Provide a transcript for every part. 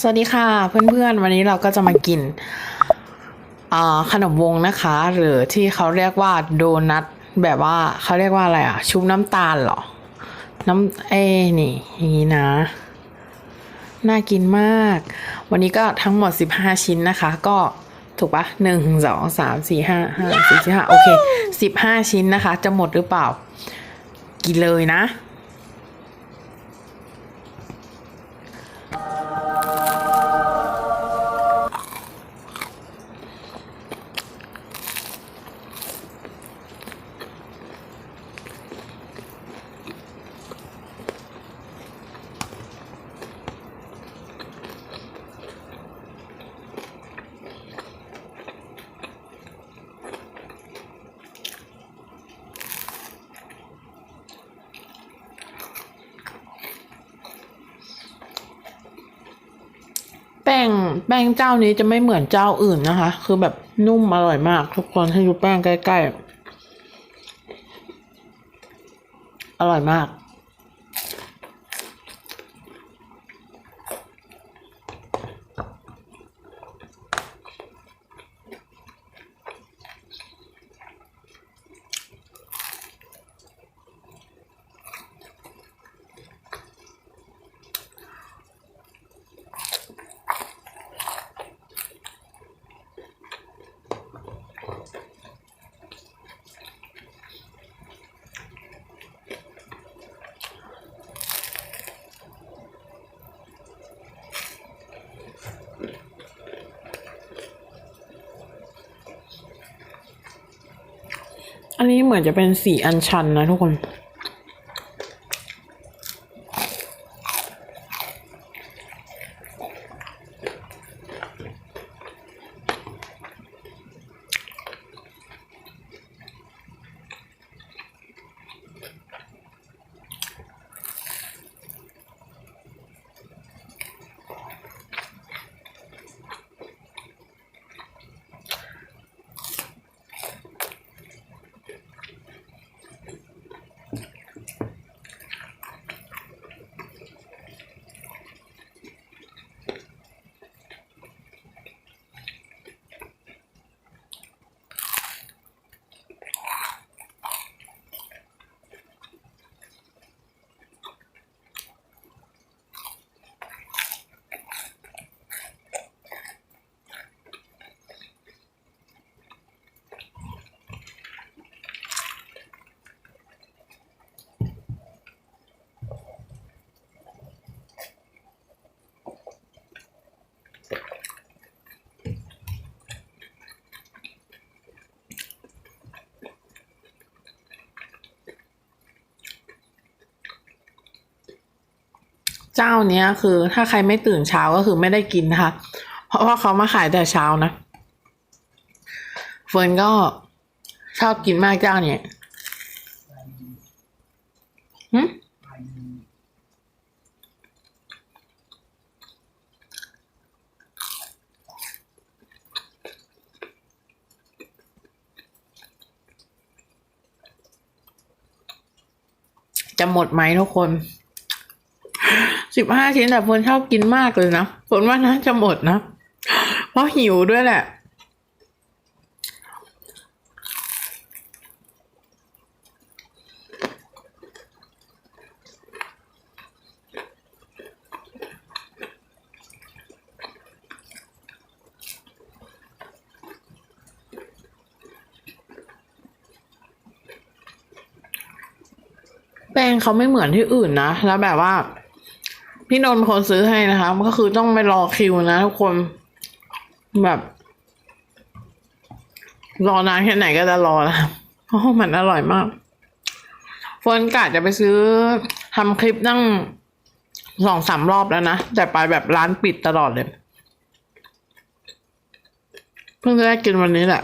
สวัสดีค่ะเพื่อนๆ วันนี้เราก็จะมากินขนมวงนะคะ หรือที่เขาเรียกว่าโดนัทแบบว่าเขาเรียกว่าอะไรอะชุบน้ำตาลเหรอ น้ำเอ้นี่อย่างนี้นะ น่ากินมาก วันนี้ก็ทั้งหมด 15 ชิ้นนะคะ ก็ถูกปะหนึ่งสองสามสี่ห้าห้าสี่ห้าโอเค15ชิ้นนะคะ จะหมดหรือเปล่า กินเลยนะ แป้งแป้งเจ้านี้จะไม่เหมือนเจ้าอื่นนะคะ คือแบบนุ่มอร่อยมาก ทุกคนให้ดูแป้งใกล้ๆ อร่อยมาก อันนี้เหมือนจะเป็นสีอัญชันนะทุกคน เจ้าเนี้ยคือ ถ้าใครไม่ตื่นเช้าก็คือไม่ได้กินนะคะ เพราะว่าเขามาขายแต่เช้านะเฟิร์นก็ชอบกินมากเจ้าเนี่ยหึจะหมดไหมทุกคน สิบห้าชิ้นแต่เฟิร์นชอบกินมากเลยนะเฟิร์นว่าน่าจะหมดนะ เพราะหิวด้วยแหละ แป้งเขาไม่เหมือนที่อื่นนะ แล้วแบบว่า พี่นนท์คนซื้อให้นะคะก็คือต้องไปรอคิวนะทุกคนแบบ รอนานแค่ไหนก็จะรอนะเพราะมันอร่อยมากเฟิร์นกะจะไปซื้อทำคลิปนั่งสองสามรอบแล้วนะ แต่ไปแบบร้านปิดตลอดเลย เพิ่งจะได้กินวันนี้แหละ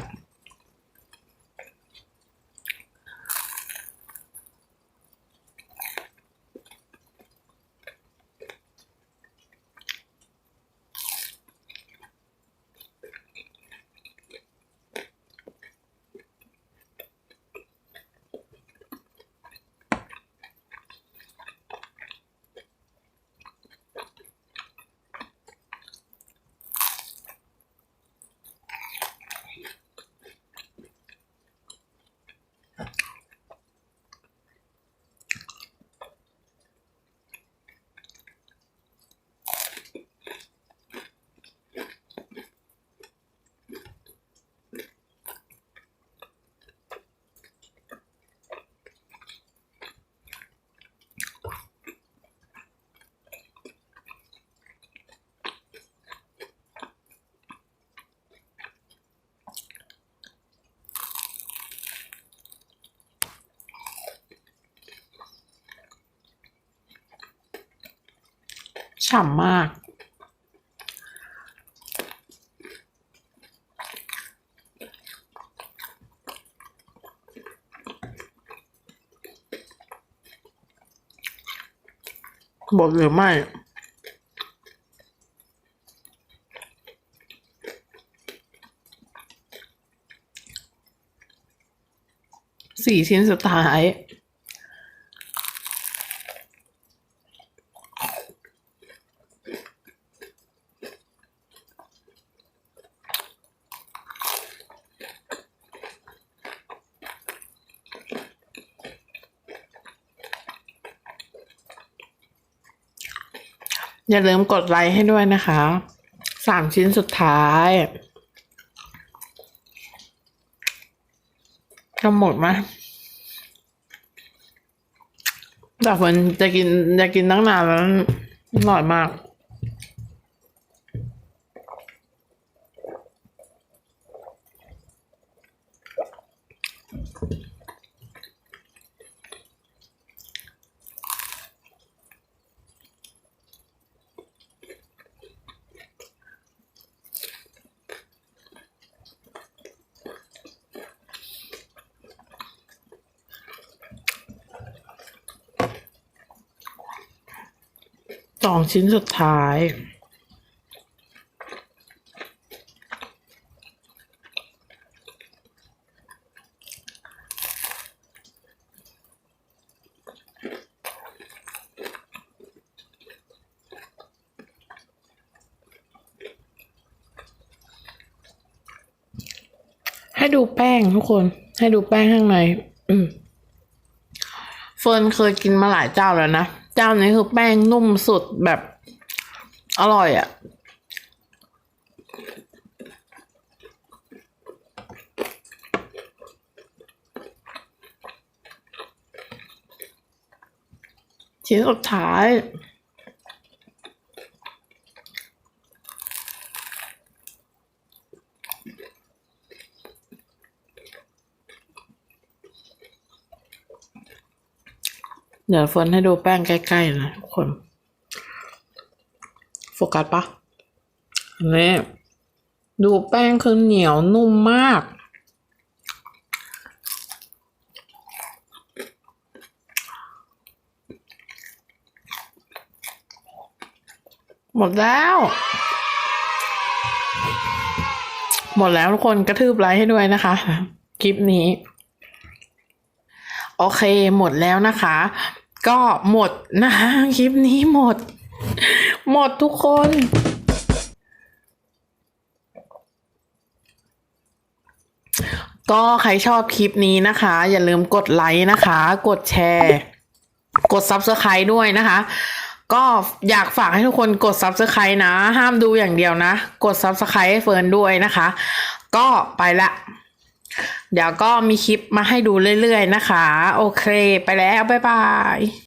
ฉ่ำมาก บดหรือไม่สี่ชิ้นสุดท้าย อย่าลืมกดไลค์ให้ด้วยนะคะ สามชิ้นสุดท้ายจะหมดไหมแต่คนจะกินจะกินตั้งนานแล้วอร่อยมาก สองชิ้นสุดท้าย ให้ดูแป้งทุกคน ให้ดูแป้งข้างในอืมเฟิร์นเคยกินมาหลายเจ้าแล้วนะ เจ้านี้คือแป้งนุ่มสุดแบบอร่อยอะ่ะ ชิ้นสุดท้าย เดี๋ยวเฟิร์นให้ดูแป้งใกล้ๆนะทุกคน โฟกัสปะนี่ดูแป้งคือเหนียวนุ่มมาก หมดแล้ว หมดแล้วทุกคนกระทืบไลค์ให้ด้วยนะคะ คลิปนี้ โอเคหมดแล้วนะคะ ก็หมดนะคะคลิปนี้หมด หมดทุกคนก็ใครชอบคลิปนี้นะคะ อย่าลืมกดไลค์นะคะ กดแชร์ กด Subscribe ด้วยนะคะ ก็อยากฝากให้ทุกคนกด Subscribe นะ ห้ามดูอย่างเดียวนะ กด Subscribe ให้เฟิร์นด้วยนะคะ ก็ไปละ เดี๋ยวก็มีคลิปมาให้ดูเรื่อยๆนะคะ โอเค ไปแล้ว บ๊ายบาย